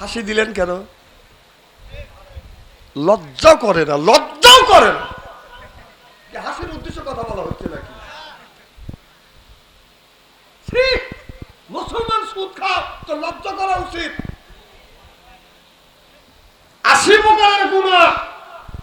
হাসি দিলেন কেন? লজ্জা করে না, লজ্জাও করে না। হাসির উদ্দেশ্য কথা বলা হচ্ছে নাকি! মুসলমান সুদ খা তো লজ্জা করা উচিত। আশি প্রকারের গুণা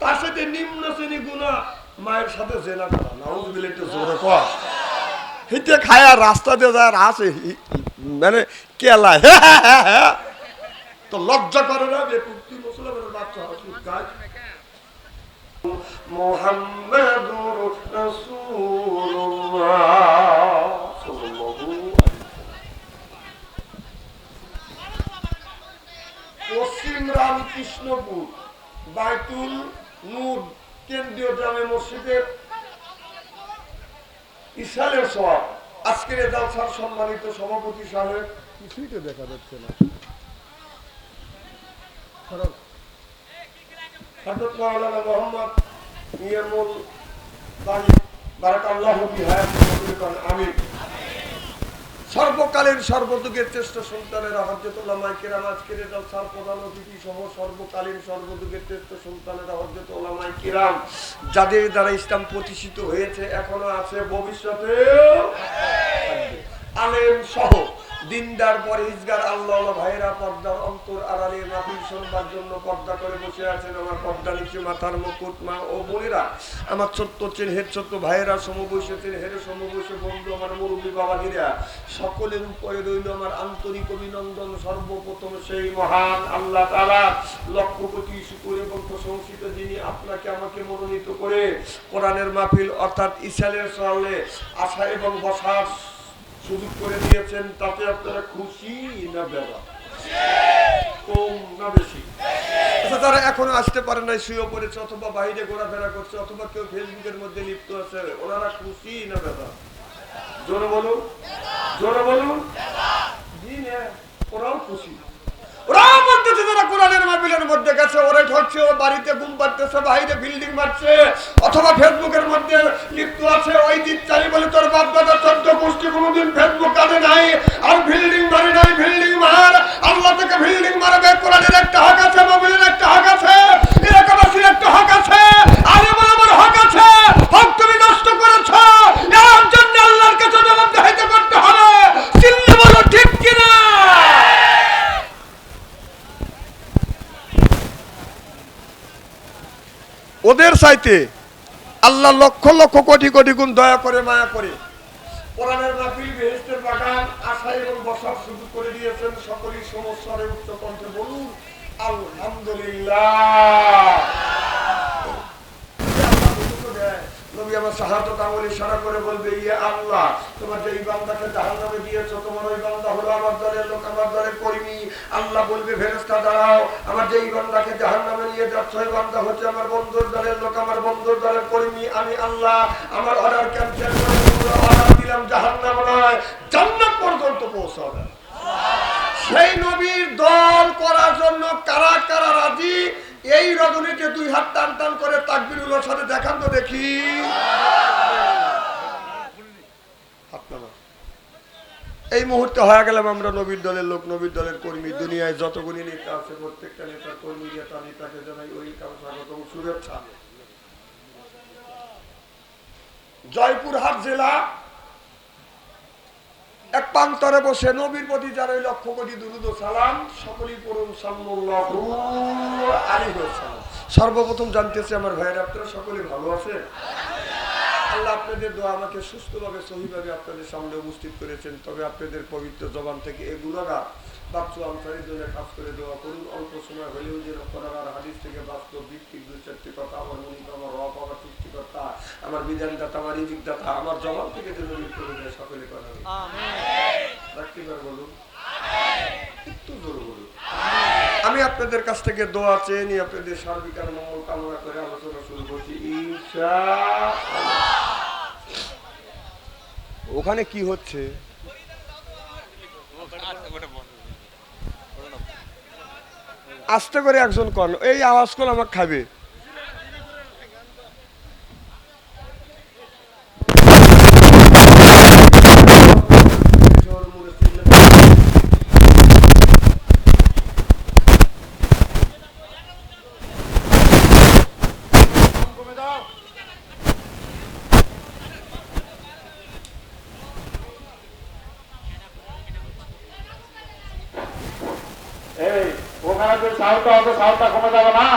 তার সাথে নিম্ন শ্রেণি গুণা মায়ের সাথে জেনা করা, নাউজ বিলে একটু জোরে কর। হিতে খায়া রাস্তা দিয়ে যায় হি- মানে কেলা তো লজ্জা করে না যে তুই মুসলমানের বাচ্চা মোহাম্মদুর পশ্চিম রামকৃষ্ণপুর, বাইতুল নূর, কেন্দ্রীয় জামে মসজিদের ইসালের সব আজকের জালসার সম্মানিত সভাপতি সাহেব। কিছুই তো দেখা যাচ্ছে না। হযরত মাওলানা মোহাম্মদ নিয়ামুল বাড়ি বারাকাল্লাহু বিহায়াতিহি আমিন। সর্বকালের সর্বযুগের চেষ্টা সুলতানের হজরতুল্লাহ মাইকেরাম আজকের জলসার প্রধান অতিথি সহ সর্বকালীন সর্বযুগের চেষ্টা সুলতানের হজরতুল্লাহ মাইকেরাম যাদের দ্বারা ইসলাম প্রতিষ্ঠিত হয়েছে, এখনও আছে ভবিষ্যতে আলেম সহ দিনদার পরহিজগার আল্লাহ ভাইরা পর্দার অন্তর আড়ালে মাফিল শোনবার জন্য পর্দা করে বসে আছেন আমার পর্দা নিচে মাথার মুকুট মা ও বোনেরা। আমার ছোট্ট চেনহের ছোট্ট ভাইয়েরা সমবয়সী চেনহের সমবয়সী বন্ধু, আমার মুরব্বী বাবাজিরা সকলের উপরে রইল আমার আন্তরিক অভিনন্দন। সর্বপ্রথম সেই মহান আল্লাহ তালা লক্ষ কোটি শুকুর এবং প্রশংসিত যিনি আপনাকে আমাকে মনোনীত করে কোরআনের মাহফিল অর্থাৎ ইসালের সালে আসা এবং বসার সুযোগ করে দিয়েছেন, তাতে আপনারা খুশি না বেড়া? কম না বেশি? আচ্ছা তারা এখনও আসতে পারে শুয়ে পড়েছে, অথবা বাইরে ঘোরাফেরা করছে, অথবা কেউ ফেসবুকের মধ্যে লিপ্ত আছে, ওনারা না বলুন বলুন। ওরাও খুশি। ঠকছে ও বাড়িতে ঘুম পাড়তেছে, বাইরে বিল্ডিং মারছে, অথবা ফেসবুকের মধ্যে লিপ্ত আছে, ওই দিন চাই বলে তোর বাপ দাদা চোদ্দ গোষ্ঠী কোনোদিন ফেসবুক কাজে নাই, আর বিল্ডিং মারে নাই বিল্ডিং মার, আল্লাহ থেকে বিল্ডিং মারবে, কোরআনের একটা হক আছে মাহফিলের একটা হক আছে এরকম একটা হক আছে আলিমুল আমার হক আছে হক তুমি নষ্ট করেছ এর জন্য আল্লাহর কাছে জবাবদিহিতা করতে হবে চিল্লি বলো ঠিক কিনা চাইতে আল্লাহ লক্ষ লক্ষ কোটি কোটি গুণ দয়া করে, মায়া করে। কোরআনের মাহফিল বাগান এবং করে দিয়েছেন। উচ্চ কণ্ঠে বলুন, আলহামদুলিল্লাহ নবী আমার শাহাদত আঙুল ইশারা করে বলবে ইয়ে আল্লাহ, তোমার যে এই বান্দাকে জাহান্নামে দিয়েছ, তোমার ওই বান্দা হলো আমার দলের লোক, আমার দলের কর্মী। আল্লাহ বলবে, ফেরেশতা, দাঁড়াও, আমার যে এই জাহান্নামে নিয়ে যাচ্ছ, ওই বান্দা হচ্ছে আমার বন্ধুর দলের লোক, আমার বন্ধুর দলের কর্মী, আমি আল্লাহ। আমার অর্ডার ক্যান্সেল করে অর্ডার দিলাম, জাহান্নাম নয়, জান্নাত পর্যন্ত পৌঁছাবে। দুই হাত টান টান করে তাকবিরুল্লাহর সাথে দেখান তো দেখি। এই মুহূর্তে হয়ে গেলাম আমরা নবীর দলের লোক, নবীর দলের কর্মী। দুনিয়ায় যতগুলি নেতা আছে, প্রত্যেকটা নেতা কর্মী নেতা নেতাকে জানাই ওয়েলকাম স্বাগতম শুভেচ্ছা। জয়পুরহাট জেলা এক প্রান্তরে বসে নবীর প্রতি যারা ওই লক্ষ কোটি দুরুদ সালাম, সকলেই পড়ুন সাল্লাল্লাহু আলাইহি ওয়াসাল্লাম। সর্বপ্রথম জানতেছি আমার ভাইয়ের আপনারা সকলে ভালো আছে আল্লাহ আপনাদের দোয়া আমাকে সুস্থভাবে সহিভাবে আপনাদের সামনে উপস্থিত করেছেন। তবে আপনাদের পবিত্র জবান থেকে এই গুণাগার বাচ্চু আনসারির জন্য কাজ করে দেওয়া করুন। অল্প সময় হলেও যে রক্ষণাগার হাদিস থেকে বাস্তব ভিত্তিক দুই চারটি কথা আমার মনিক আমার রব আমার সৃষ্টিকর্তা আমার বিধানদাতা আমার ইজিকদাতা আমার জবান থেকে যে নবীর করে দেয় সকলে কথা রাখতে পার বলুন। একটু জোর বলুন। আমি আপনাদের কাছ থেকে দোয়া চেয়ে নিয়ে আপনাদের সার্বিক আর মঙ্গল কামনা করে আলোচনা শুরু করছি। ওখানে কি হচ্ছে? আস্তে করে একজন কন, এই আওয়াজ করে আমার খাবে এই ওখানে যে সাউন্ডটা আছে সাউন্ডটা কমে যাবে না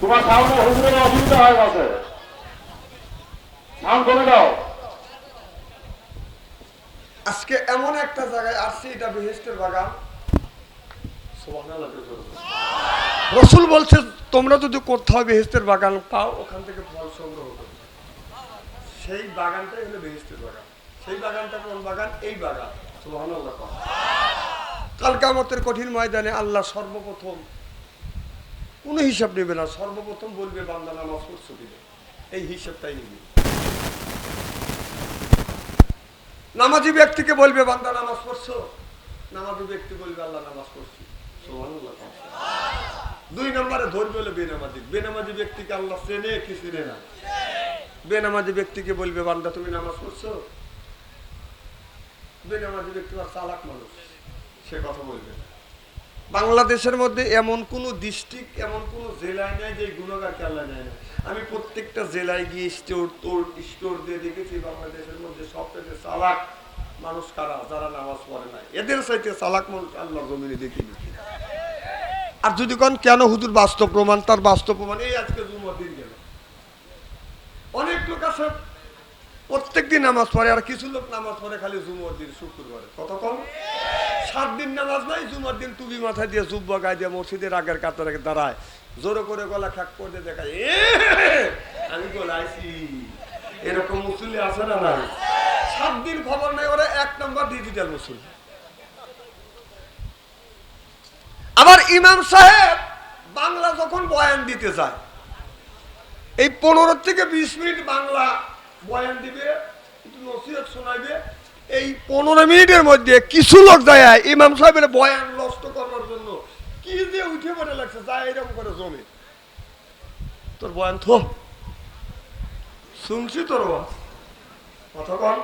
তোমার সাউন্ডে হুজুরের অসুবিধা হয়ে গেছে। সাউন্ড কমে দাও। আজকে এমন একটা জায়গায় আসছি, এটা বেহেস্টের বাগান। রসুল বলছে, তোমরা যদি কোথাও বেহেস্তের বাগান পাও, ওখান থেকে ফল সংগ্রহ করো। সেই বাগানটাই হলো বেহেস্তের বাগান। সেই বাগানটা কোন বাগান? এই বাগান। সুবহানাল্লাহ। কও। কাল কামতের কঠিন ময়দানে আল্লাহ সর্বপ্রথম কোনো হিসাব নেবে না, সর্বপ্রথম বলবে, বান্দা নামাজ পড়ছো দিবে এই হিসাবটাই নিবে। নামাজি ব্যক্তিকে বলবে, বান্দা নামাজ পড়ছো? নামাজি ব্যক্তি বলবে, আল্লাহ নামাজ পড়ছি। দুই নম্বরে ধরবে হলো বেনামাজি। বেনামাজি ব্যক্তিকে আল্লাহ চেনে কি চেনে না? বেনামাজি ব্যক্তিকে বলবে, বান্দা, তুমি নামাজ পড়ছো? বেনামাজি ব্যক্তি আর চালাক মানুষ, সে কথা বলবে না। বাংলাদেশের মধ্যে এমন কোন ডিস্ট্রিক্ট এমন কোন জেলায় নেই যে গুণগারকে আল্লাহ নেয় না। আমি প্রত্যেকটা জেলায় গিয়ে স্টোর তোর স্টোর দিয়ে দেখেছি বাংলাদেশের মধ্যে সবথেকে চালাক মানুষ কারা? যারা নামাজ পড়ে না। এদের সাইতে চালাক মানুষ আল্লাহ জমিনে দেখিনি আর যদি কোন, কেন হুজুর বাস্তব প্রমাণ? তার বাস্তব প্রমাণ এই আজকে জুমার দিন গেল। অনেক লোক আছে প্রত্যেকদিন নামাজ পড়ে আর কিছু লোক নামাজ পড়ে খালি জুমার দিন শুক্রবারে। কত কম? সাত দিন নামাজ নাই জুমার দিন টুপি মাথায় দিয়ে জুব্বা গায়ে দিয়ে মসজিদের আগের কাতারে দাঁড়ায়। জোরে করে গলা খাক করে দেখায় "এ, আমি গলাইছি এরকম মুসলি আছে না না সাত দিন খবর নাই ওরা এক নম্বর ডিজিটাল মুসলি আবার ইমাম সাহেব বাংলা যখন বয়ান দিতে যায় এই পনেরো থেকে বিশ মিনিট বাংলা বয়ান দিবে নসিহত শোনাইবে। এই পনেরো মিনিটের মধ্যে কিছু লোক যায় ইমাম সাহেবের বয়ান নষ্ট করার জন্য। কি যে উঠে পড়ে লাগছে, যা এরকম করে জমি। তোর বয়ান থো। শুনছি তোর। কথা কন।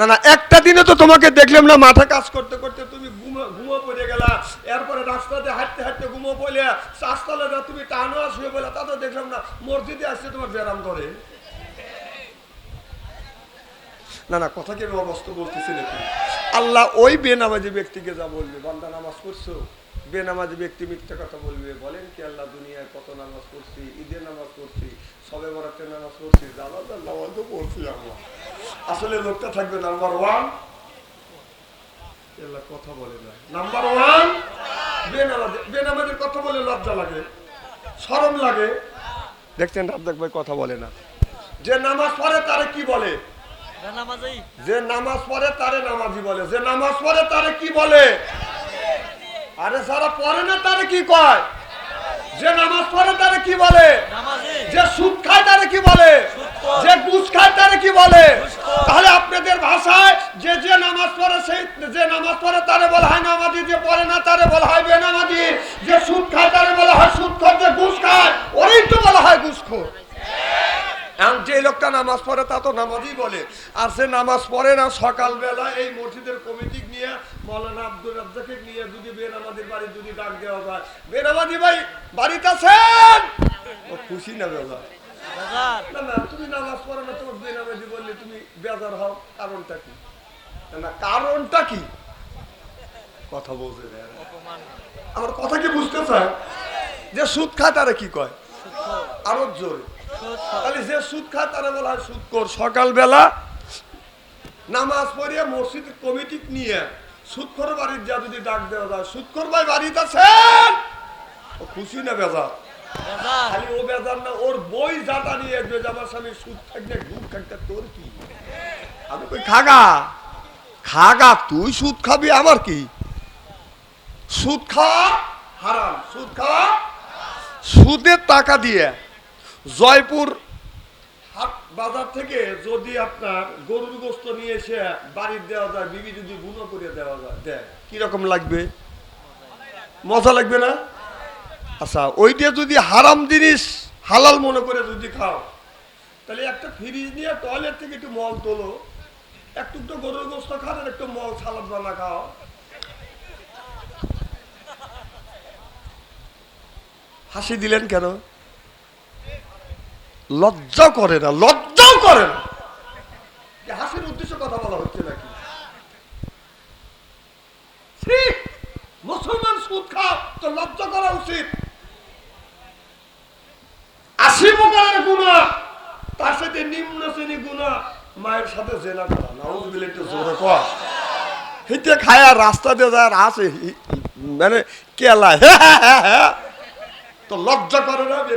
না না, একটা দিনে তো তোমাকে দেখলাম না, মাথা কাজ করতে করতে তুমি ঘুমো পড়ে গেলা। এরপরে রাস্তাতে হাঁটতে হাঁটতে ঘুমো পড়লে, চাষতলে তুমি টানো শুয়ে বলে, তা তো দেখলাম না, মসজিদে আসছে তোমার ব্যারাম ধরে না না, কথা কি আমি অবস্থা বলতেছি নাকি? আল্লাহ ওই বেনামাজি ব্যক্তিকে যা বলবে, বান্দা নামাজ পড়ছো? বেনামাজি ব্যক্তি মিথ্যা কথা বলবে। বলেন কি, আল্লাহ দুনিয়ায় কত নামাজ পড়ছি, ঈদের নামাজ পড়ছি সবে বরাতের নামাজ পড়ছি জানাজার নামাজ তো পড়ছি আমরা। আসলে লোকটা থাকবে নাম্বার ওয়ান। আল্লাহ কথা বলে না। Number one. বেনামাজি বেনামাজির কথা বলে লজ্জা লাগে। শরম লাগে। দেখছেন রাজ্জাক ভাই কথা বলে না। যে নামাজ পড়ে তারে কি বলে? যে নামাজ পড়ে তারে নামাজি বলে। যে নামাজ পড়ে তারে কি বলে? আরে যারা পড়ে না তারে কি কয়? যে নামাজ পড়ে তারে কি বলে? যে সুদ খায় তারে কি বলে। যে ঘুষ খায় তারে কি বলে? তাহলে আপনাদের ভাষায় যে যে নামাজ পড়ে সেই যে নামাজ পড়ে তারে বলা হয় নামাজি যে পড়ে না তারে বলা হয় বেনামাজি। যে সুদ খায় তারে বলা হয় সুদখোর যে ঘুষ খায় ওরই তো বলা হয় ঘুষখোর। এখন যে লোকটা নামাজ পড়ে তা তো নামাজই বলে। আর সে নামাজ পড়ে না সকালবেলা এই মসজিদের কমিটি নিয়ে মৌলানা আব্দুল রাজ্জাকে নিয়ে যদি বেনামাজির বাড়ি যদি ডাক দেওয়া যায়। বেনামাজি ভাই বাড়িতে আছেন? ও খুশি না বেলা না না তুমি নামাজ পড়ো না তোমার বেনামাজি বললে তুমি বেজার হও কারণটা কি? না, কারণটা কি? কথা বলতে। আমার কথা কি বুঝতে চায়? যে সুদ খায় তারা কি কয়? আরও জোরে। তাহলে যে সুদ খায় তারা বলা হয় সুদ কর। সকালবেলা নামাজ পড়িয়ে মসজিদ কমিটি নিয়ে সুদখর বাড়ির যা যদি ডাক দেওয়া যায় সুদখর ভাই বাড়িতে আছেন? ও খুশি না বেজার? খালি ও বেজার না ওর বই নিয়ে আমার স্বামী সুদ থাকলে ঘুম থাকতে তোর কি? আমি কই খাগা খাগা তুই সুদ খাবি আমার কি? সুদ খাওয়া হারাম সুদ খাওয়া সুদের টাকা দিয়ে জয়পুর। হাট বাজার থেকে যদি আপনার গরুর গোস্ত নিয়ে এসে বাড়ির দেওয়া যায় বিবি যদি গুঁড়ো করে দেওয়া যায় দেয়। কীরকম লাগবে? মজা লাগবে না? আচ্ছা ওইটা যদি হারাম জিনিস হালাল মনে করে যদি খাও তাহলে একটা ফ্রিজ নিয়ে টয়লেট থেকে একটু মল তোলো। একটু একটু গরুর গোস্ত খাও আর একটু মল সালাদ বানা খাও। হাসি দিলেন কেন? লজ্জা করে না, লজ্জাও করে না। হাসির উদ্দেশ্যে কথা বলা হচ্ছে নাকি? মুসলমান সুদ খাও, তো লজ্জা করা উচিত। আশি প্রকারের গুণা তার সাথে নিম্ন শ্রেণি গুণা মায়ের সাথে জেনা করা, নাউজ বিলে একটু জোরে কর। হিতে খায়া রাস্তা দিয়ে যায় আসে মানে কেলা হ্যাঁ হ্যাঁ হ্যাঁ তো লজ্জা করে না যে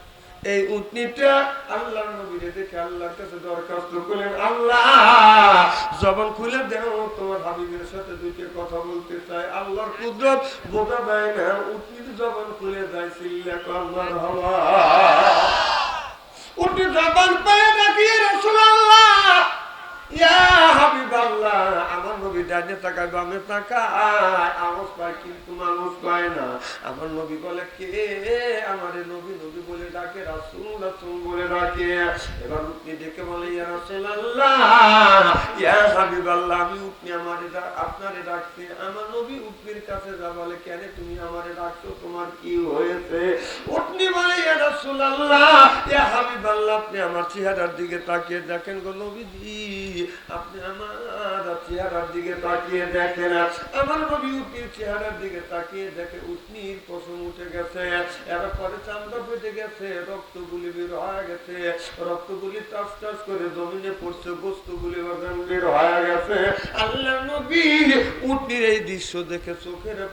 এই উটনিটা আল্লাহর নবীরে দেখে আল্লাহর কাছে দরখাস্ত করলেন, আল্লাহ, জবান খুলে দেও তোমার হাবিবের সাথে দুইটা কথা বলতে চাই। আল্লাহর কুদরত বোঝা যায় না, উটনির জবান খুলে যায়, সিল্লা আল্লাহর হওয়া। উটনি জবান পেয়ে নাকি রাসূলুল্লাহ আমার নবী নবী নবী নবী উঠনি আমি উঠনি আমারে আপনারে ডাকতে আমার নবী উটনির কাছে যা বলে, কেন তুমি আমারে ডাকছো? তোমার কি হয়েছে? উটনি বলে, ইয়া ইয়া হাবিবাল্লাহ, আপনি আমার চেহারার দিকে তাকিয়ে দেখেন গো নবীজি। আপনি আমার চেহারার দিকে তাকিয়ে দেখেন। আমার নবী উটনির চেহারার দিকে তাকিয়ে দেখে উটনির পশম উঠে গেছে। এরপরে চামড়া ফেটে গেছে, রক্তগুলি বের হয়ে গেছে। রক্তগুলি টাস টাস করে জমিনে পড়ছে, বস্তুগুলি বের হয়ে গেছে। আল্লাহ নবী উটনির এই দৃশ্য দেখে চোখের